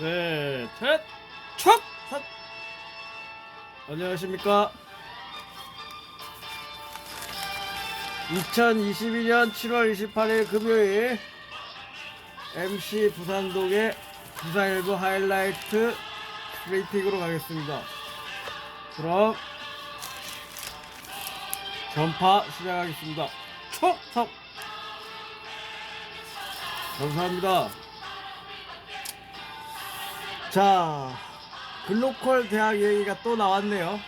네, 셋, 촥, 삿. 안녕하십니까? 2022년 7월 28일 금요일 MC 부산동의 부산일보 하이라이트 브리핑으로 가겠습니다. 그럼 전파 시작하겠습니다. 촉! 석! 감사합니다. 자, 글로컬 대학 얘기가 또 나왔네요.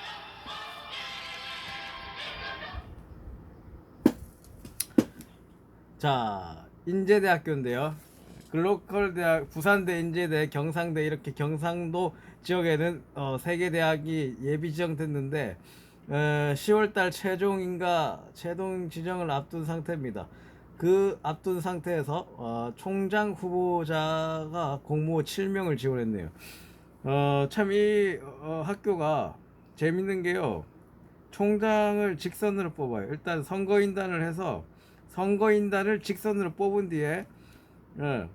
자, 인제대학교인데요. 글로컬 대학, 부산대, 인제대, 경상대 이렇게 경상도 지역에는 어, 세개 대학이 예비 지정됐는데 어, 10월달 최종인가 최종 지정을 앞둔 상태입니다. 그 앞둔 상태에서 어, 총장 후보자가 공모 7명을 지원했네요. 어, 참이 어, 학교가 재밌는 게요. 총장을 직선으로 뽑아요. 일단 선거인단을 해서 선거인단을 직선으로 뽑은 뒤에 예.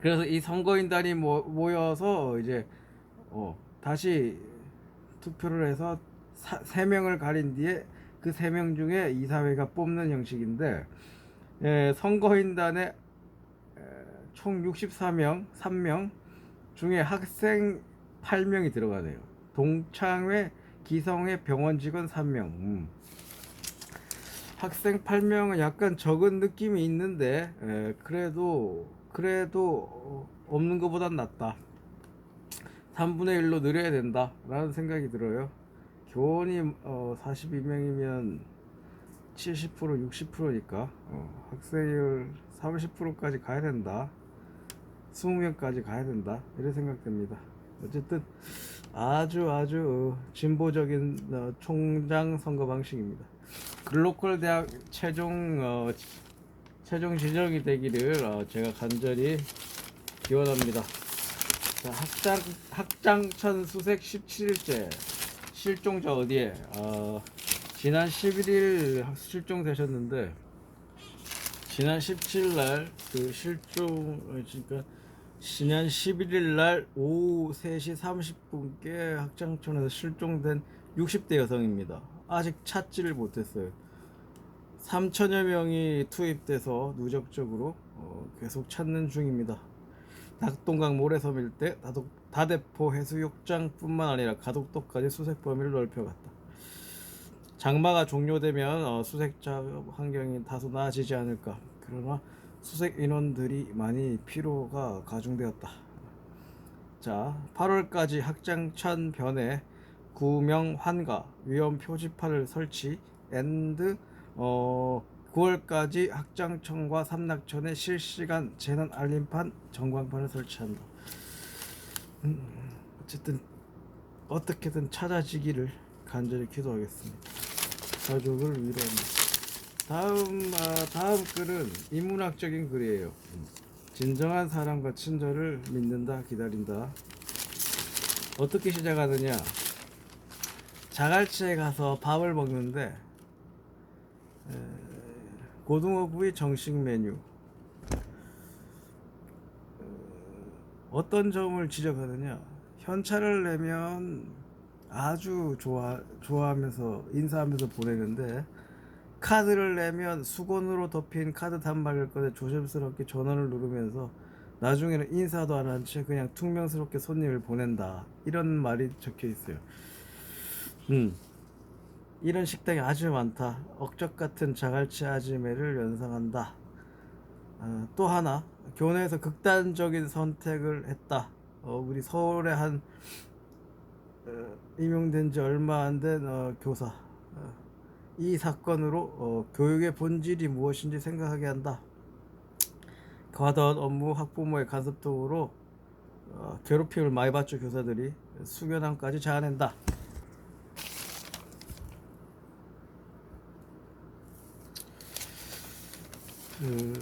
그래서 이 선거인단이 모, 모여서 이제 어, 다시 투표를 해서 사, 3명을 가린 뒤에 그 3명 중에 이사회가 뽑는 형식인데 예, 선거인단에 에, 총 64명, 3명 중에 학생 8명이 들어가네요. 동창회, 기성회, 병원 직원 3명. 음. 학생 8명은 약간 적은 느낌이 있는데 에, 그래도 그래도 어, 없는 것보단 낫다. 3분의 1로 늘려야 된다라는 생각이 들어요. 교원이 어, 42명이면 70% 60%니까 어, 학생률 30%까지 가야 된다. 20명까지 가야 된다. 이런 생각됩니다. 어쨌든 아주 아주 어, 진보적인 어, 총장 선거 방식입니다. 글로컬 대학 최종 어, 최종 지정이 되기를 어, 제가 간절히 기원합니다. 자, 학장 학장천 수색 17일째 실종자 어디에? 어, 지난 11일 실종되셨는데 지난 17일 날 그 실종 어, 그러니까 지난 11일 날 오후 3시 30분께 학장촌에서 실종된 60대 여성입니다. 아직 찾지를 못했어요. 3천여 명이 투입돼서 누적적으로 어, 계속 찾는 중입니다. 낙동강 모래섬 일대 다독, 다대포 해수욕장뿐만 아니라 가덕도까지 수색 범위를 넓혀갔다. 장마가 종료되면 어, 수색 작업 환경이 다소 나아지지 않을까. 그러나 수색 인원들이 많이 피로가 가중되었다. 자, 8월까지 학장천 변에 구명 환가 위험 표지판을 설치 앤드 어 9월까지 학장천과 삼락천에 실시간 재난 알림판 전광판을 설치한다. 음, 어쨌든 어떻게든 찾아지기를 간절히 기도하겠습니다. 가족을 위로합니다. 다음 아, 다음 글은 인문학적인 글이에요. 진정한 사랑과 친절을 믿는다 기다린다. 어떻게 시작하느냐? 자갈치에 가서 밥을 먹는데 에, 고등어구이 정식 메뉴 어, 어떤 점을 지적하느냐 현찰을 내면 아주 좋아 좋아하면서 인사하면서 보내는데 카드를 내면 수건으로 덮인 카드 단말을 꺼내 조심스럽게 전원을 누르면서 나중에는 인사도 안 한 채 그냥 퉁명스럽게 손님을 보낸다 이런 말이 적혀 있어요. 음. 이런 식당이 아주 많다. 억적 같은 자갈치 아지매를 연상한다. 어, 또 하나 교내에서 극단적인 선택을 했다. 어, 우리 서울에 한 어, 임용된 지 얼마 안된 어, 교사. 어, 이 사건으로 어, 교육의 본질이 무엇인지 생각하게 한다. 과도한 업무 학부모의 간섭 등으로 어, 괴롭힘을 많이 받죠 교사들이 수련함까지 자아낸다. 그,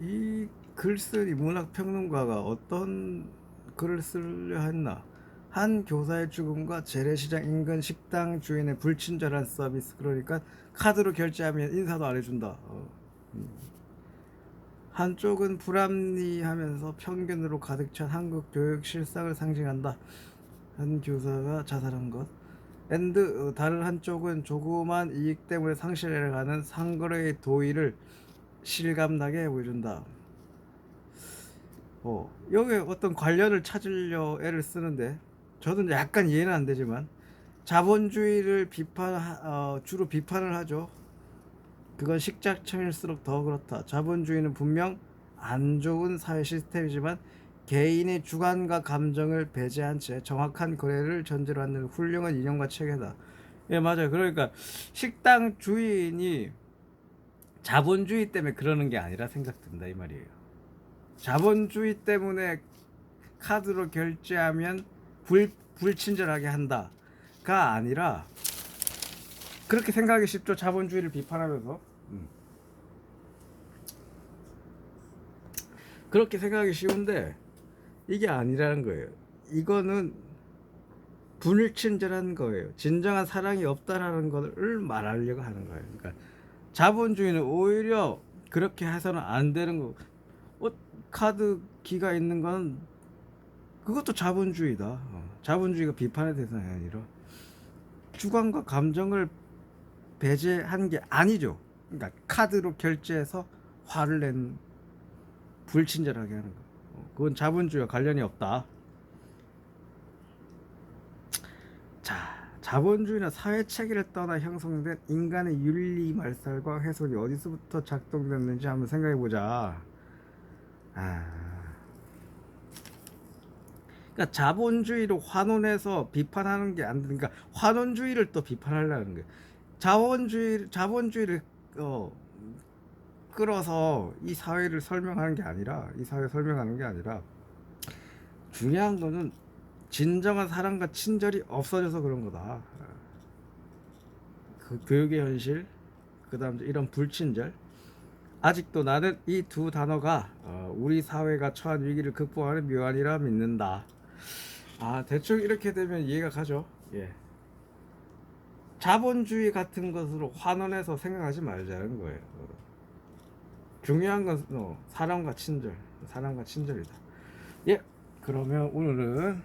이 글쓰기 문학 평론가가 어떤 글을 쓰려 했나? 한 교사의 죽음과 재래시장 인근 식당 주인의 불친절한 서비스 그러니까 카드로 결제하면 인사도 안 해준다. 어, 음. 한쪽은 불합리하면서 편견으로 가득 찬 한국 교육 실상을 상징한다. 한 교사가 자살한 것. 앤드 어, 다른 한쪽은 조그만 이익 때문에 상실해가는 상거래의 도의를 실감나게 보여준다. 어, 여기 어떤 관련을 찾으려 애를 쓰는데 저는 약간 이해는 안 되지만 자본주의를 비판 어, 주로 비판을 하죠. 그건 식작청일수록 더 그렇다. 자본주의는 분명 안 좋은 사회 시스템이지만 개인의 주관과 감정을 배제한 채 정확한 거래를 전제로 하는 훌륭한 이념과 체계다. 예, 맞아요. 그러니까 식당 주인이 자본주의 때문에 그러는 게 아니라 생각된다 이 말이에요. 자본주의 때문에 카드로 결제하면 불 불친절하게 한다가 아니라 그렇게 생각하기 쉽죠. 자본주의를 비판하면서 음. 그렇게 생각하기 쉬운데 이게 아니라는 거예요. 이거는 불친절한 거예요. 진정한 사랑이 없다라는 것을 말하려고 하는 거예요. 그러니까 자본주의는 오히려 그렇게 해서는 안 되는 거. 어, 카드 기가 있는 건 그것도 자본주의다. 어, 자본주의가 비판의 대상이 아니라 주관과 감정을 배제한 게 아니죠. 그러니까 카드로 결제해서 화를 낸 불친절하게 하는 거. 어, 그건 자본주의와 관련이 없다. 자, 자본주의나 사회 체계를 떠나 형성된 인간의 윤리 말살과 훼손이 어디서부터 작동됐는지 한번 생각해 보자. 아. 그러니까 자본주의로 환원해서 비판하는 게 안 되니까 환원주의를 또 비판하려는 거예요. 자본주의 자본주의를 어, 끌어서 이 사회를 설명하는 게 아니라 이 사회 설명하는 게 아니라 중요한 거는 진정한 사랑과 친절이 없어져서 그런 거다. 그 교육의 현실, 그다음 이런 불친절. 아직도 나는 이 두 단어가 어, 우리 사회가 처한 위기를 극복하는 묘안이라 믿는다. 아 대충 이렇게 되면 이해가 가죠. 예. 자본주의 같은 것으로 환원해서 생각하지 말자는 거예요. 어. 중요한 건 어, 사랑과 친절, 사랑과 친절이다. 예, 그러면 오늘은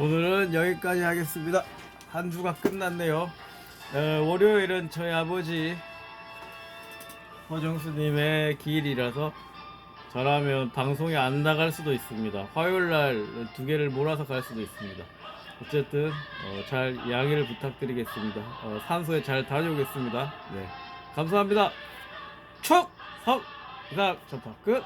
오늘은 여기까지 하겠습니다. 한 주가 끝났네요. 어, 월요일은 저희 아버지 허정수님의 기일이라서 저라면 방송이 안 나갈 수도 있습니다. 화요일 날 두 개를 몰아서 갈 수도 있습니다. 어쨌든 어, 잘 양해를 부탁드리겠습니다. 어, 산소에 잘 다녀오겠습니다. 네, 감사합니다. 촉! 성! 그다음 전파 끝!